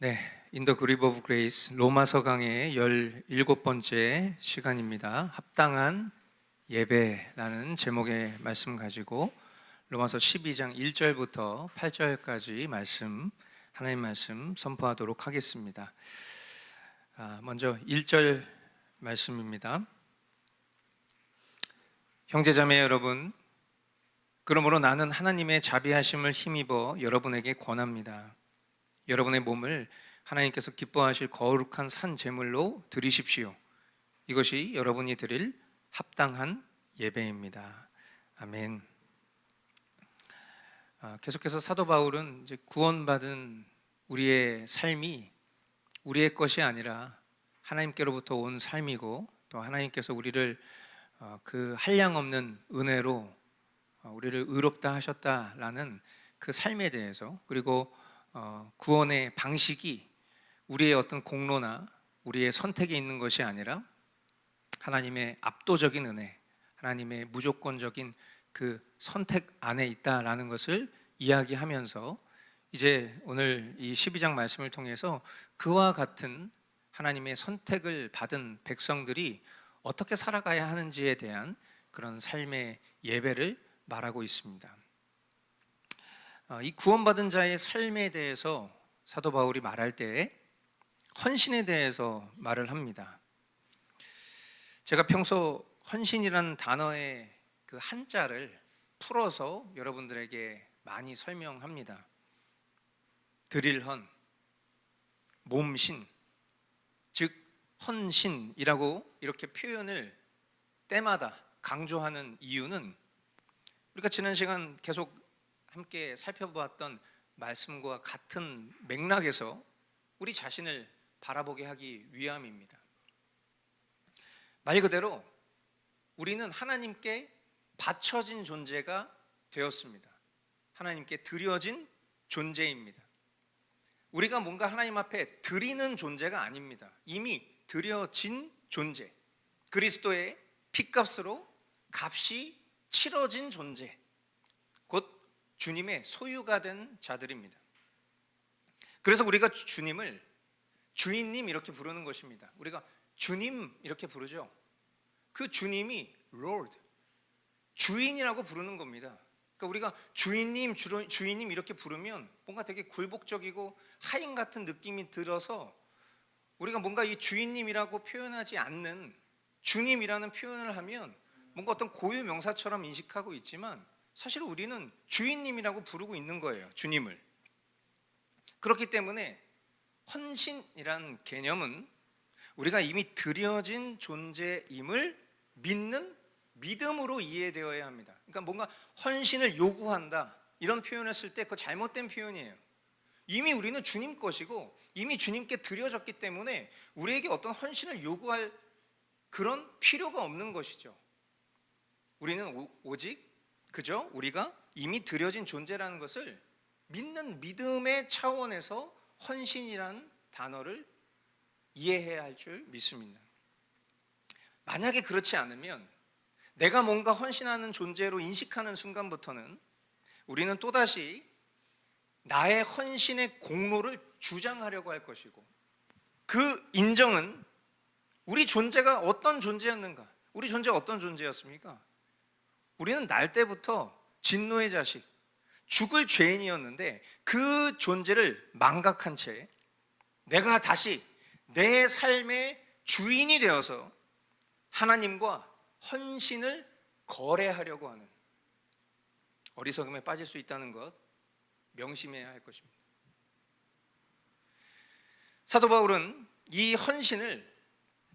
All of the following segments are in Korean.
네, 인더 그립 오브 그레이스 로마서 강의 17번째 시간입니다. 합당한 예배라는 제목의 말씀 가지고 로마서 12장 1절부터 8절까지 말씀 하나님 말씀 선포하도록 하겠습니다. 아, 먼저 1절 말씀입니다. 형제자매 여러분 그러므로 나는 하나님의 자비하심을 힘입어 여러분에게 권합니다. 여러분의 몸을 하나님께서 기뻐하실 거룩한 산 제물로 드리십시오. 이것이 여러분이 드릴 합당한 예배입니다. 아멘. 아, 계속해서 사도 바울은 이제 구원받은 우리의 삶이 우리의 것이 아니라 하나님께로부터 온 삶이고 또 하나님께서 우리를 어, 그 한량 없는 은혜로 어, 우리를 의롭다 하셨다라는 그 삶에 대해서 그리고 어, 구원의 방식이 우리의 어떤 공로나 우리의 선택에 있는 것이 아니라 하나님의 압도적인 은혜, 하나님의 무조건적인 그 선택 안에 있다라는 것을 이야기하면서 이제 오늘 이 12장 말씀을 통해서 그와 같은 하나님의 선택을 받은 백성들이 어떻게 살아가야 하는지에 대한 그런 삶의 예배를 말하고 있습니다. 어, 이 구원받은 자의 삶에 대해서 사도 바울이 말할 때 헌신에 대해서 말을 합니다. 제가 평소 헌신이라는 단어의 그 한자를 풀어서 여러분들에게 많이 설명합니다. 드릴 헌, 몸신, 즉 헌신이라고 이렇게 표현을 때마다 강조하는 이유는 우리가 지난 시간 계속 함께 살펴보았던 말씀과 같은 맥락에서 우리 자신을 바라보게 하기 위함입니다. 말 그대로 우리는 하나님께 바쳐진 존재가 되었습니다. 하나님께 드려진 존재입니다. 우리가 뭔가 하나님 앞에 드리는 존재가 아닙니다. 이미 드려진 존재. 그리스도의 피값으로 값이 치러진 존재. 곧 주님의 소유가 된 자들입니다. 그래서 우리가 주님을 주인님 이렇게 부르는 것입니다. 우리가 주님 이렇게 부르죠. 그 주님이 Lord, 주인이라고 부르는 겁니다. 그러니까 우리가 주인님, 주인님 이렇게 부르면 뭔가 되게 굴복적이고 하인 같은 느낌이 들어서 우리가 뭔가 이 주인님이라고 표현하지 않는 주님이라는 표현을 하면 뭔가 어떤 고유 명사처럼 인식하고 있지만 사실 우리는 주인님이라고 부르고 있는 거예요. 주님을. 그렇기 때문에 헌신이란 개념은 우리가 이미 드려진 존재임을 믿는 믿음으로 이해되어야 합니다. 그러니까 뭔가 헌신을 요구한다 이런 표현을 쓸 때 그 잘못된 표현이에요. 이미 우리는 주님 것이고 이미 주님께 드려졌기 때문에 우리에게 어떤 헌신을 요구할 그런 필요가 없는 것이죠. 우리는 오직 그죠? 우리가 이미 드려진 존재라는 것을 믿는 믿음의 차원에서 헌신이라는 단어를 이해해야 할 줄 믿습니다. 만약에 그렇지 않으면 내가 뭔가 헌신하는 존재로 인식하는 순간부터는 우리는 또다시 나의 헌신의 공로를 주장하려고 할 것이고 그 인정은 우리 존재가 어떤 존재였는가? 우리 존재가 어떤 존재였습니까? 우리는 날 때부터 진노의 자식, 죽을 죄인이었는데 그 존재를 망각한 채 내가 다시 내 삶의 주인이 되어서 하나님과 헌신을 거래하려고 하는 어리석음에 빠질 수 있다는 것 명심해야 할 것입니다. 사도 바울은 이 헌신을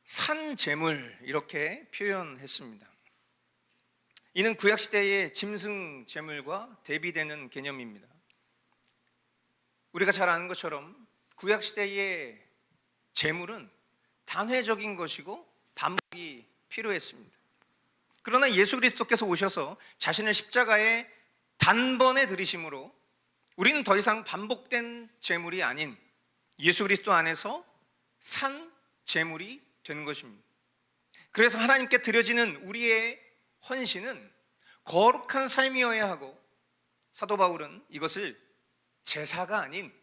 산 재물 이렇게 표현했습니다. 이는 구약 시대의 짐승 제물과 대비되는 개념입니다. 우리가 잘 아는 것처럼 구약 시대의 제물은 단회적인 것이고 반복이 필요했습니다. 그러나 예수 그리스도께서 오셔서 자신을 십자가에 단번에 들이심으로 우리는 더 이상 반복된 제물이 아닌 예수 그리스도 안에서 산 제물이 되는 것입니다. 그래서 하나님께 드려지는 우리의 헌신은 거룩한 삶이어야 하고 사도 바울은 이것을 제사가 아닌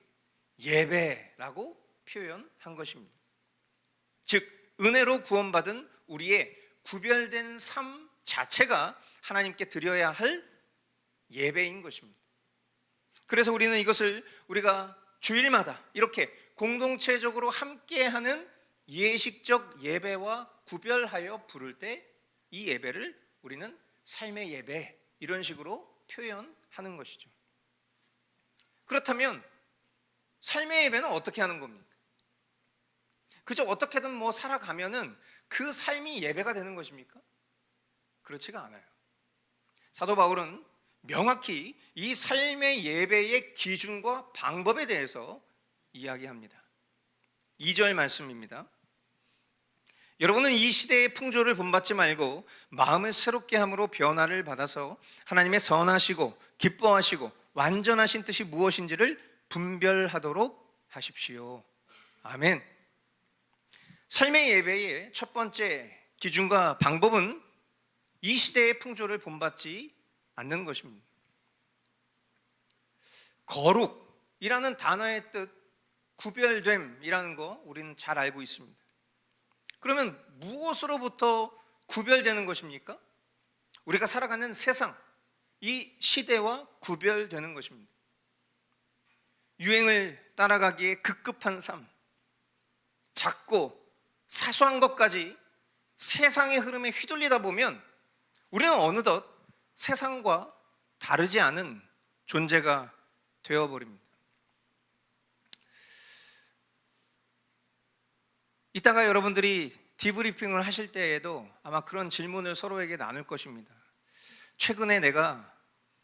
예배라고 표현한 것입니다. 즉 은혜로 구원받은 우리의 구별된 삶 자체가 하나님께 드려야 할 예배인 것입니다. 그래서 우리는 이것을 우리가 주일마다 이렇게 공동체적으로 함께하는 예식적 예배와 구별하여 부를 때 이 예배를 우리는 삶의 예배 이런 식으로 표현하는 것이죠. 그렇다면 삶의 예배는 어떻게 하는 겁니까? 그저 어떻게든 뭐 살아가면은 그 삶이 예배가 되는 것입니까? 그렇지가 않아요. 사도 바울은 명확히 이 삶의 예배의 기준과 방법에 대해서 이야기합니다. 2절 말씀입니다. 여러분은 이 시대의 풍조를 본받지 말고 마음을 새롭게 함으로 변화를 받아서 하나님의 선하시고 기뻐하시고 완전하신 뜻이 무엇인지를 분별하도록 하십시오. 아멘. 삶의 예배의 첫 번째 기준과 방법은 이 시대의 풍조를 본받지 않는 것입니다. 거룩이라는 단어의 뜻, 구별됨이라는 거 우리는 잘 알고 있습니다. 그러면 무엇으로부터 구별되는 것입니까? 우리가 살아가는 세상, 이 시대와 구별되는 것입니다. 유행을 따라가기에 급급한 삶, 작고 사소한 것까지 세상의 흐름에 휘둘리다 보면 우리는 어느덧 세상과 다르지 않은 존재가 되어버립니다. 이따가 여러분들이 디브리핑을 하실 때에도 아마 그런 질문을 서로에게 나눌 것입니다. 최근에 내가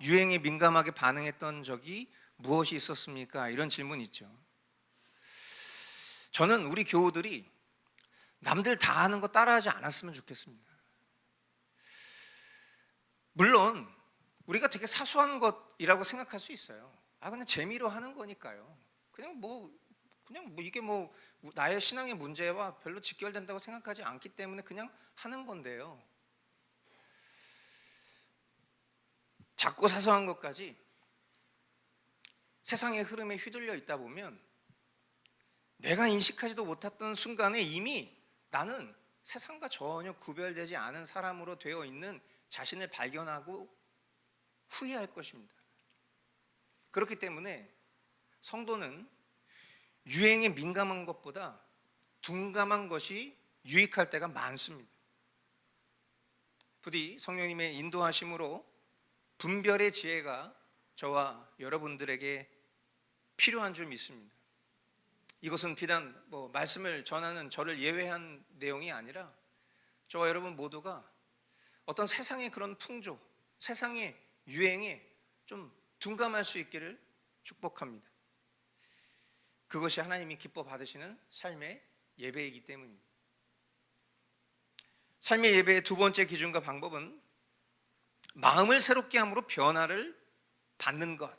유행에 민감하게 반응했던 적이 무엇이 있었습니까? 이런 질문 있죠. 저는 우리 교우들이 남들 다 하는 거 따라하지 않았으면 좋겠습니다. 물론 우리가 되게 사소한 것이라고 생각할 수 있어요. 아 그냥 재미로 하는 거니까요. 그냥 뭐 그냥 뭐 이게 뭐 나의 신앙의 문제와 별로 직결된다고 생각하지 않기 때문에 그냥 하는 건데요. 작고 사소한 것까지 세상의 흐름에 휘둘려 있다 보면 내가 인식하지도 못했던 순간에 이미 나는 세상과 전혀 구별되지 않은 사람으로 되어 있는 자신을 발견하고 후회할 것입니다. 그렇기 때문에 성도는 유행에 민감한 것보다 둔감한 것이 유익할 때가 많습니다. 부디 성령님의 인도하심으로 분별의 지혜가 저와 여러분들에게 필요한 줄 믿습니다. 이것은 비단 뭐 말씀을 전하는 저를 예외한 내용이 아니라 저와 여러분 모두가 어떤 세상의 그런 풍조, 세상의 유행에 좀 둔감할 수 있기를 축복합니다. 그것이 하나님이 기뻐 받으시는 삶의 예배이기 때문입니다. 삶의 예배의 두 번째 기준과 방법은 마음을 새롭게 함으로 변화를 받는 것.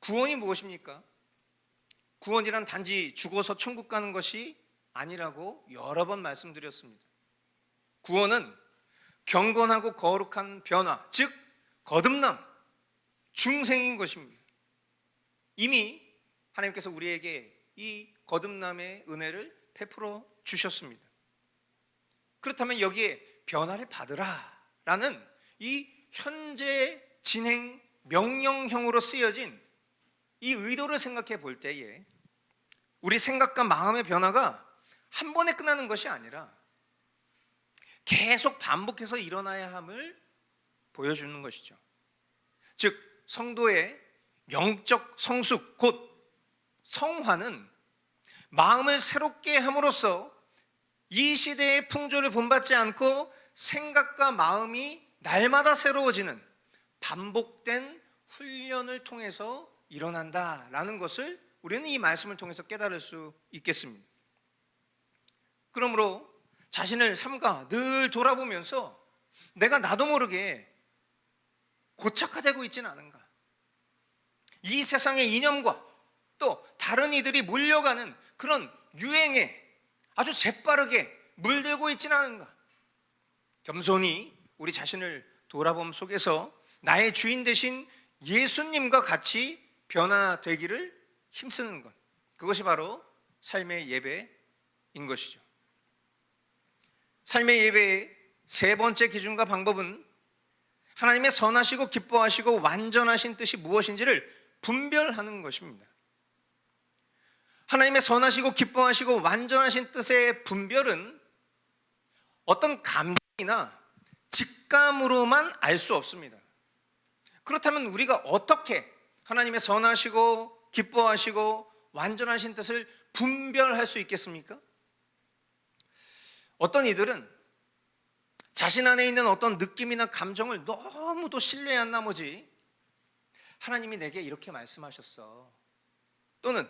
구원이 무엇입니까? 구원이란 단지 죽어서 천국 가는 것이 아니라고 여러 번 말씀드렸습니다. 구원은 경건하고 거룩한 변화, 즉 거듭남, 중생인 것입니다. 이미 하나님께서 우리에게 이 거듭남의 은혜를 베풀어 주셨습니다. 그렇다면 여기에 변화를 받으라라는 이 현재 진행 명령형으로 쓰여진 이 의도를 생각해 볼 때에 우리 생각과 마음의 변화가 한 번에 끝나는 것이 아니라 계속 반복해서 일어나야 함을 보여주는 것이죠. 즉 성도의 영적 성숙 곧 성화는 마음을 새롭게 함으로써 이 시대의 풍조를 본받지 않고 생각과 마음이 날마다 새로워지는 반복된 훈련을 통해서 일어난다라는 것을 우리는 이 말씀을 통해서 깨달을 수 있겠습니다. 그러므로 자신을 삼가 늘 돌아보면서 내가 나도 모르게 고착화되고 있지는 않은가? 이 세상의 이념과 또 다른 이들이 몰려가는 그런 유행에 아주 재빠르게 물들고 있지는 않은가? 겸손히 우리 자신을 돌아봄 속에서 나의 주인 되신 예수님과 같이 변화되기를 힘쓰는 것. 그것이 바로 삶의 예배인 것이죠. 삶의 예배의 세 번째 기준과 방법은 하나님의 선하시고 기뻐하시고 완전하신 뜻이 무엇인지를 분별하는 것입니다. 하나님의 선하시고 기뻐하시고 완전하신 뜻의 분별은 어떤 감정이나 직감으로만 알 수 없습니다. 그렇다면 우리가 어떻게 하나님의 선하시고 기뻐하시고 완전하신 뜻을 분별할 수 있겠습니까? 어떤 이들은 자신 안에 있는 어떤 느낌이나 감정을 너무도 신뢰한 나머지 하나님이 내게 이렇게 말씀하셨어. 또는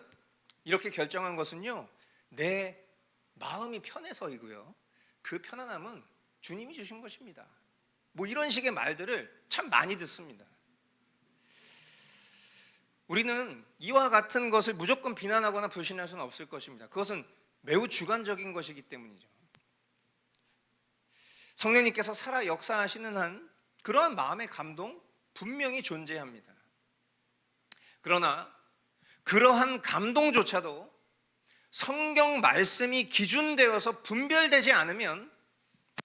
이렇게 결정한 것은요, 내 마음이 편해서이고요. 그 편안함은 주님이 주신 것입니다. 뭐 이런 식의 말들을 참 많이 듣습니다. 우리는 이와 같은 것을 무조건 비난하거나 불신할 수는 없을 것입니다. 그것은 매우 주관적인 것이기 때문이죠. 성령님께서 살아 역사하시는 한 그러한 마음의 감동 분명히 존재합니다. 그러나 그러한 감동조차도 성경 말씀이 기준되어서 분별되지 않으면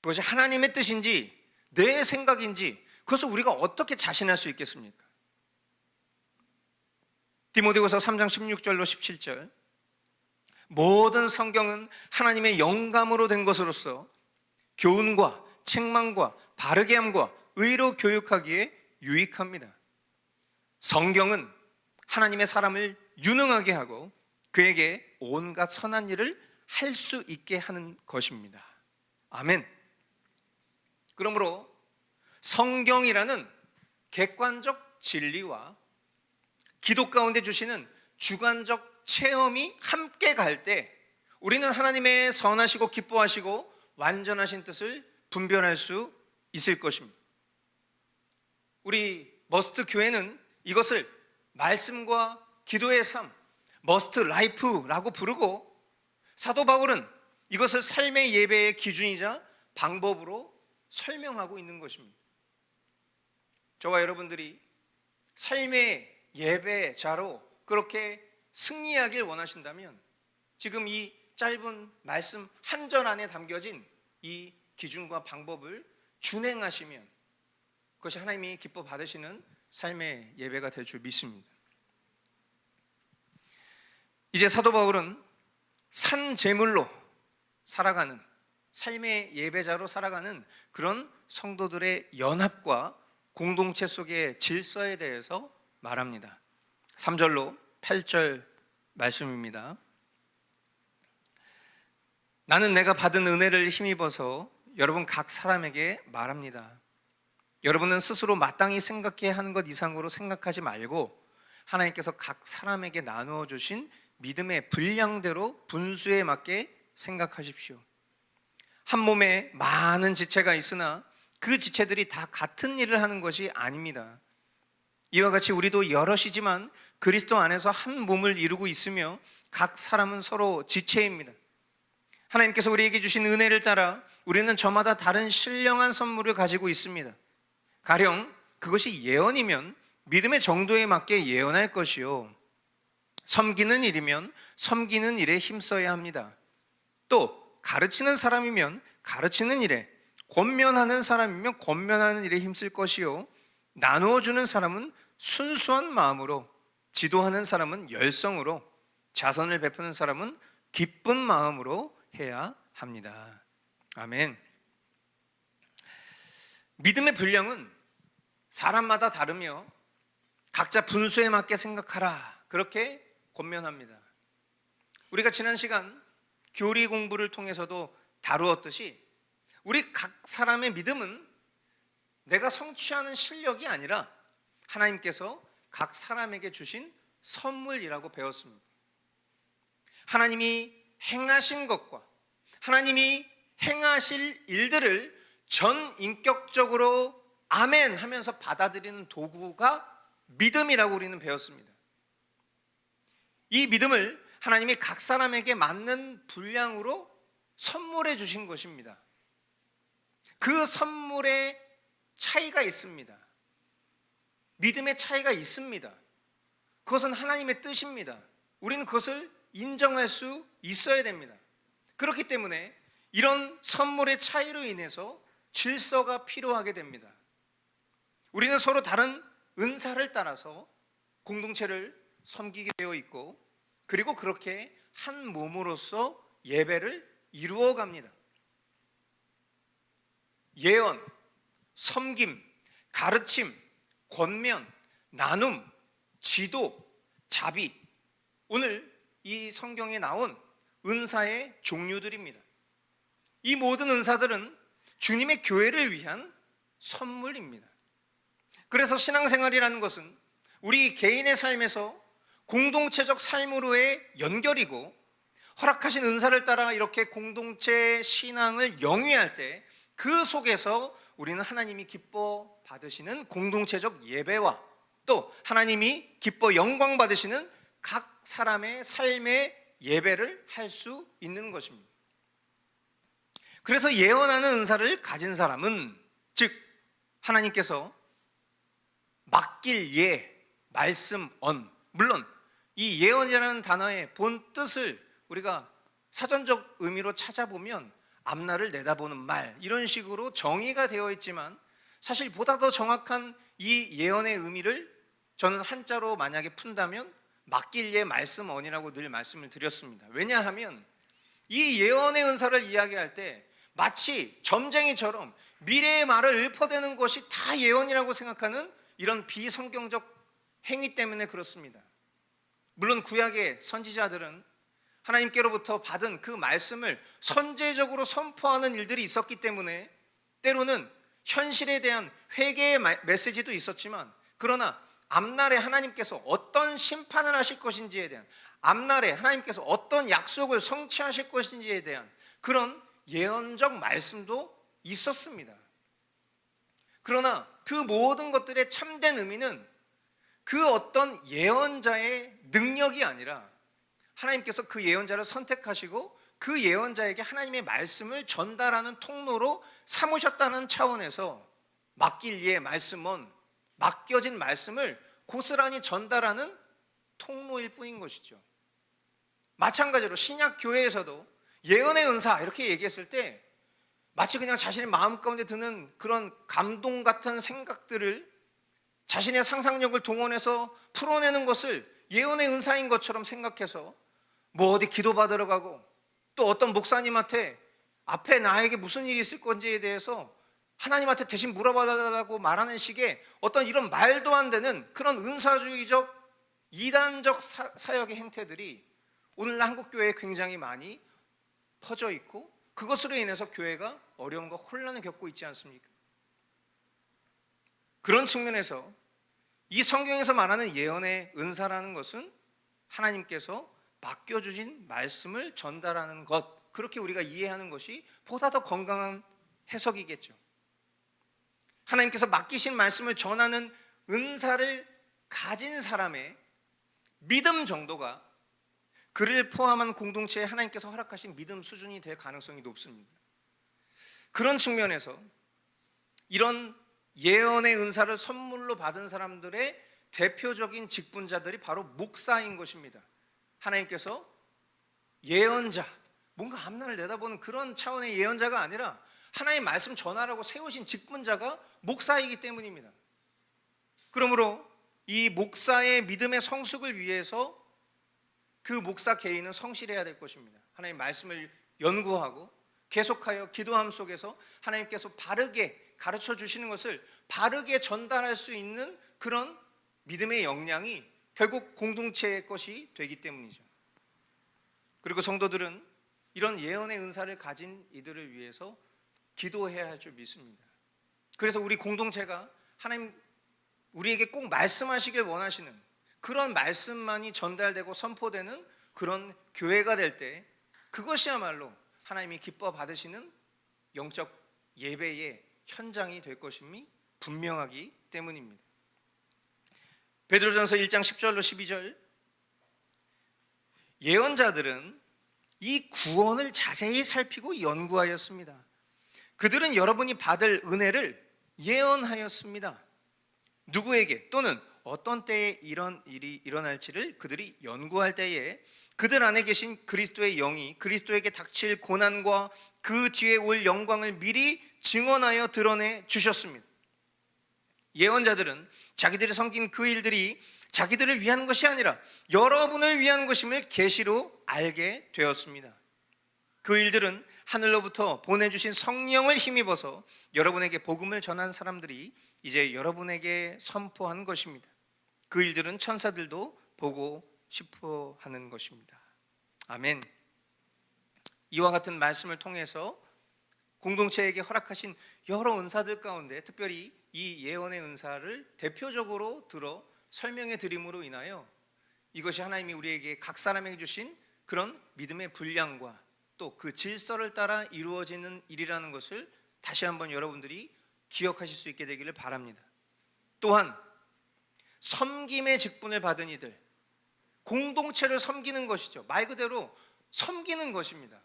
그것이 하나님의 뜻인지 내 생각인지 그것을 우리가 어떻게 자신할 수 있겠습니까? 디모데후서 3장 16절로 17절 모든 성경은 하나님의 영감으로 된 것으로서 교훈과 책망과 바르게 함과 의로 교육하기에 유익합니다. 성경은 하나님의 사람을 유능하게 하고 그에게 온갖 선한 일을 할 수 있게 하는 것입니다. 아멘. 그러므로 성경이라는 객관적 진리와 기도 가운데 주시는 주관적 체험이 함께 갈 때 우리는 하나님의 선하시고 기뻐하시고 완전하신 뜻을 분별할 수 있을 것입니다. 우리 머스트 교회는 이것을 말씀과 기도의 삶, 머스트 라이프라고 부르고 사도 바울은 이것을 삶의 예배의 기준이자 방법으로 설명하고 있는 것입니다. 저와 여러분들이 삶의 예배자로 그렇게 승리하길 원하신다면 지금 이 짧은 말씀 한 절 안에 담겨진 이 기준과 방법을 준행하시면 그것이 하나님이 기뻐 받으시는 삶의 예배가 될 줄 믿습니다. 이제 사도 바울은 산 제물로 살아가는 삶의 예배자로 살아가는 그런 성도들의 연합과 공동체 속의 질서에 대해서 말합니다. 3절로 8절 말씀입니다. 나는 내가 받은 은혜를 힘입어서 여러분 각 사람에게 말합니다. 여러분은 스스로 마땅히 생각해야 하는 것 이상으로 생각하지 말고 하나님께서 각 사람에게 나누어 주신 믿음의 분량대로 분수에 맞게 생각하십시오. 한 몸에 많은 지체가 있으나 그 지체들이 다 같은 일을 하는 것이 아닙니다. 이와 같이 우리도 여럿이지만 그리스도 안에서 한 몸을 이루고 있으며 각 사람은 서로 지체입니다. 하나님께서 우리에게 주신 은혜를 따라 우리는 저마다 다른 신령한 선물을 가지고 있습니다. 가령 그것이 예언이면 믿음의 정도에 맞게 예언할 것이요. 섬기는 일이면 섬기는 일에 힘써야 합니다. 또 가르치는 사람이면 가르치는 일에 권면하는 사람이면 권면하는 일에 힘쓸 것이요. 나누어 주는 사람은 순수한 마음으로 지도하는 사람은 열성으로 자선을 베푸는 사람은 기쁜 마음으로 해야 합니다. 아멘. 믿음의 분량은 사람마다 다르며 각자 분수에 맞게 생각하라. 그렇게 권면합니다. 우리가 지난 시간 교리 공부를 통해서도 다루었듯이 우리 각 사람의 믿음은 내가 성취하는 실력이 아니라 하나님께서 각 사람에게 주신 선물이라고 배웠습니다. 하나님이 행하신 것과 하나님이 행하실 일들을 전 인격적으로 아멘 하면서 받아들이는 도구가 믿음이라고 우리는 배웠습니다. 이 믿음을 하나님이 각 사람에게 맞는 분량으로 선물해 주신 것입니다. 그 선물에 차이가 있습니다. 믿음의 차이가 있습니다. 그것은 하나님의 뜻입니다. 우리는 그것을 인정할 수 있어야 됩니다. 그렇기 때문에 이런 선물의 차이로 인해서 질서가 필요하게 됩니다. 우리는 서로 다른 은사를 따라서 공동체를 섬기게 되어 있고 그리고 그렇게 한 몸으로서 예배를 이루어 갑니다. 예언, 섬김, 가르침, 권면, 나눔, 지도, 자비. 오늘 이 성경에 나온 은사의 종류들입니다. 이 모든 은사들은 주님의 교회를 위한 선물입니다. 그래서 신앙생활이라는 것은 우리 개인의 삶에서 공동체적 삶으로의 연결이고 허락하신 은사를 따라 이렇게 공동체 신앙을 영위할 때 그 속에서 우리는 하나님이 기뻐 받으시는 공동체적 예배와 또 하나님이 기뻐 영광 받으시는 각 사람의 삶의 예배를 할 수 있는 것입니다. 그래서 예언하는 은사를 가진 사람은 즉 하나님께서 맡길 예, 말씀 언 물론 이 예언이라는 단어의 본 뜻을 우리가 사전적 의미로 찾아보면 앞날을 내다보는 말 이런 식으로 정의가 되어 있지만 사실 보다 더 정확한 이 예언의 의미를 저는 한자로 만약에 푼다면 맡길 예 말씀 언이라고 늘 말씀을 드렸습니다. 왜냐하면 이 예언의 은사를 이야기할 때 마치 점쟁이처럼 미래의 말을 읊어대는 것이 다 예언이라고 생각하는 이런 비성경적 행위 때문에 그렇습니다. 물론 구약의 선지자들은 하나님께로부터 받은 그 말씀을 선제적으로 선포하는 일들이 있었기 때문에 때로는 현실에 대한 회개의 메시지도 있었지만 그러나 앞날에 하나님께서 어떤 심판을 하실 것인지에 대한 앞날에 하나님께서 어떤 약속을 성취하실 것인지에 대한 그런 예언적 말씀도 있었습니다. 그러나 그 모든 것들의 참된 의미는 그 어떤 예언자의 능력이 아니라 하나님께서 그 예언자를 선택하시고 그 예언자에게 하나님의 말씀을 전달하는 통로로 삼으셨다는 차원에서 맡길 예 말씀은 맡겨진 말씀을 고스란히 전달하는 통로일 뿐인 것이죠. 마찬가지로 신약 교회에서도 예언의 은사 이렇게 얘기했을 때 마치 그냥 자신의 마음 가운데 드는 그런 감동 같은 생각들을 자신의 상상력을 동원해서 풀어내는 것을 예언의 은사인 것처럼 생각해서 뭐 어디 기도 받으러 가고 또 어떤 목사님한테 앞에 나에게 무슨 일이 있을 건지에 대해서 하나님한테 대신 물어봐달라고 말하는 식의 어떤 이런 말도 안 되는 그런 은사주의적 이단적 사, 역의 행태들이 오늘날 한국 교회에 굉장히 많이 퍼져 있고 그것으로 인해서 교회가 어려움과 혼란을 겪고 있지 않습니까? 그런 측면에서 이 성경에서 말하는 예언의 은사라는 것은 하나님께서 맡겨주신 말씀을 전달하는 것, 그렇게 우리가 이해하는 것이 보다 더 건강한 해석이겠죠. 하나님께서 맡기신 말씀을 전하는 은사를 가진 사람의 믿음 정도가 그를 포함한 공동체에 하나님께서 허락하신 믿음 수준이 될 가능성이 높습니다. 그런 측면에서 이런 예언의 은사를 선물로 받은 사람들의 대표적인 직분자들이 바로 목사인 것입니다. 하나님께서 예언자, 뭔가 앞날을 내다보는 그런 차원의 예언자가 아니라 하나님 말씀 전하라고 세우신 직분자가 목사이기 때문입니다. 그러므로 이 목사의 믿음의 성숙을 위해서 그 목사 개인은 성실해야 될 것입니다. 하나님 말씀을 연구하고 계속하여 기도함 속에서 하나님께서 바르게 가르쳐 주시는 것을 바르게 전달할 수 있는 그런 믿음의 역량이 결국 공동체의 것이 되기 때문이죠. 그리고 성도들은 이런 예언의 은사를 가진 이들을 위해서 기도해야 할 줄 믿습니다. 그래서 우리 공동체가 하나님 우리에게 꼭 말씀하시길 원하시는 그런 말씀만이 전달되고 선포되는 그런 교회가 될 때 그것이야말로 하나님이 기뻐 받으시는 영적 예배의 현장이 될 것임이 분명하기 때문입니다. 베드로전서 1장 10절로 12절 예언자들은 이 구원을 자세히 살피고 연구하였습니다. 그들은 여러분이 받을 은혜를 예언하였습니다. 누구에게 또는 어떤 때에 이런 일이 일어날지를 그들이 연구할 때에 그들 안에 계신 그리스도의 영이 그리스도에게 닥칠 고난과 그 뒤에 올 영광을 미리 증언하여 드러내 주셨습니다. 예언자들은 자기들이 섬긴 그 일들이 자기들을 위한 것이 아니라 여러분을 위한 것임을 계시로 알게 되었습니다. 그 일들은 하늘로부터 보내주신 성령을 힘입어서 여러분에게 복음을 전한 사람들이 이제 여러분에게 선포한 것입니다. 그 일들은 천사들도 보고 싶어 하는 것입니다. 아멘. 이와 같은 말씀을 통해서 공동체에게 허락하신 여러 은사들 가운데 특별히 이 예언의 은사를 대표적으로 들어 설명해 드림으로 인하여 이것이 하나님이 우리에게 각 사람에게 주신 그런 믿음의 분량과 또 그 질서를 따라 이루어지는 일이라는 것을 다시 한번 여러분들이 기억하실 수 있게 되기를 바랍니다. 또한 섬김의 직분을 받은 이들 공동체를 섬기는 것이죠. 말 그대로 섬기는 것입니다.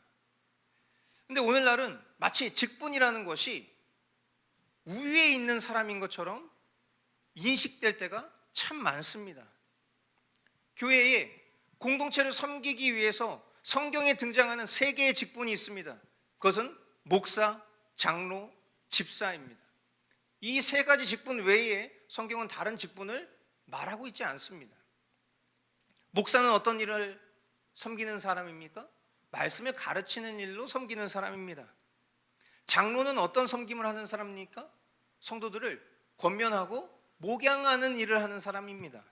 근데 오늘날은 마치 직분이라는 것이 우위에 있는 사람인 것처럼 인식될 때가 참 많습니다. 교회에 공동체를 섬기기 위해서 성경에 등장하는 세 개의 직분이 있습니다. 그것은 목사, 장로, 집사입니다. 이 세 가지 직분 외에 성경은 다른 직분을 말하고 있지 않습니다. 목사는 어떤 일을 섬기는 사람입니까? 말씀을 가르치는 일로 섬기는 사람입니다. 장로는 어떤 섬김을 하는 사람입니까? 성도들을 권면하고 목양하는 일을 하는 사람입니다.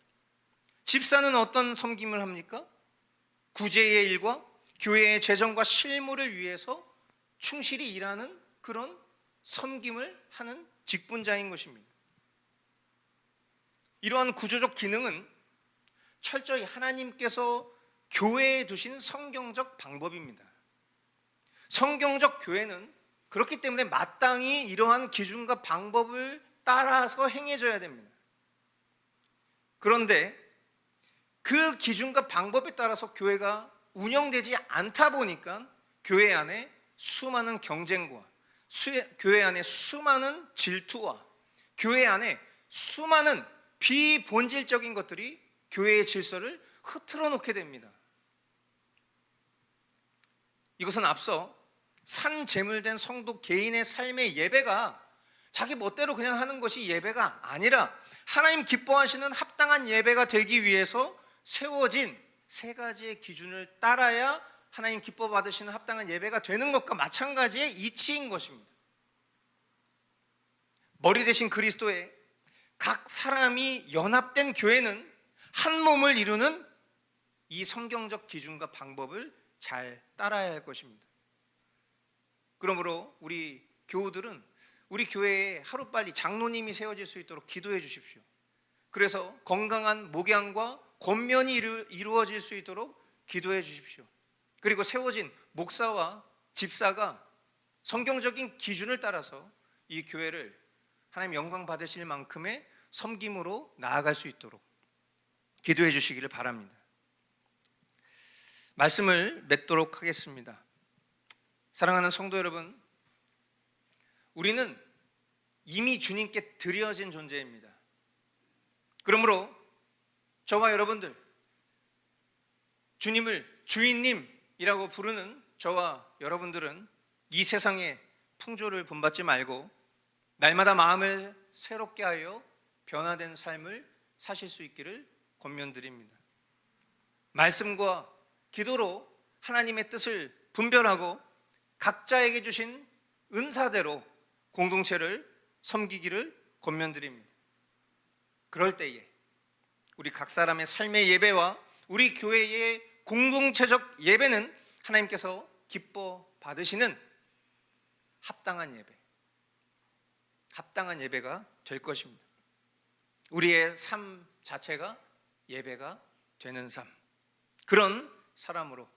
집사는 어떤 섬김을 합니까? 구제의 일과 교회의 재정과 실무를 위해서 충실히 일하는 그런 섬김을 하는 직분자인 것입니다. 이러한 구조적 기능은 철저히 하나님께서 교회에 두신 성경적 방법입니다. 성경적 교회는 그렇기 때문에 마땅히 이러한 기준과 방법을 따라서 행해져야 됩니다. 그런데 그 기준과 방법에 따라서 교회가 운영되지 않다 보니까 교회 안에 수많은 경쟁과 수, 교회 안에 수많은 질투와 교회 안에 수많은 비본질적인 것들이 교회의 질서를 흐트러 놓게 됩니다. 이것은 앞서 산 재물된 성도 개인의 삶의 예배가 자기 멋대로 그냥 하는 것이 예배가 아니라 하나님 기뻐하시는 합당한 예배가 되기 위해서 세워진 세 가지의 기준을 따라야 하나님 기뻐 받으시는 합당한 예배가 되는 것과 마찬가지의 이치인 것입니다. 머리 대신 그리스도의 각 사람이 연합된 교회는 한 몸을 이루는 이 성경적 기준과 방법을 잘 따라야 할 것입니다. 그러므로 우리 교우들은 우리 교회에 하루빨리 장로님이 세워질 수 있도록 기도해 주십시오. 그래서 건강한 목양과 권면이 이루, 이루어질 수 있도록 기도해 주십시오. 그리고 세워진 목사와 집사가 성경적인 기준을 따라서 이 교회를 하나님 영광 받으실 만큼의 섬김으로 나아갈 수 있도록 기도해 주시기를 바랍니다. 말씀을 맺도록 하겠습니다. 사랑하는 성도 여러분, 우리는 이미 주님께 드려진 존재입니다. 그러므로 저와 여러분들 주님을 주인님이라고 부르는 저와 여러분들은 이 세상의 풍조를 본받지 말고 날마다 마음을 새롭게 하여 변화된 삶을 사실 수 있기를 권면드립니다. 말씀과 기도로 하나님의 뜻을 분별하고 각자에게 주신 은사대로 공동체를 섬기기를 권면드립니다. 그럴 때에 우리 각 사람의 삶의 예배와 우리 교회의 공동체적 예배는 하나님께서 기뻐 받으시는 합당한 예배, 합당한 예배가 될 것입니다. 우리의 삶 자체가 예배가 되는 삶. 그런 사람으로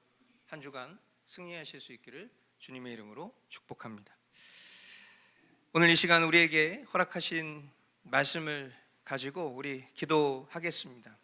한 주간 승리하실 수 있기를 주님의 이름으로 축복합니다. 오늘 이 시간 우리에게 허락하신 말씀을 가지고 우리 기도하겠습니다.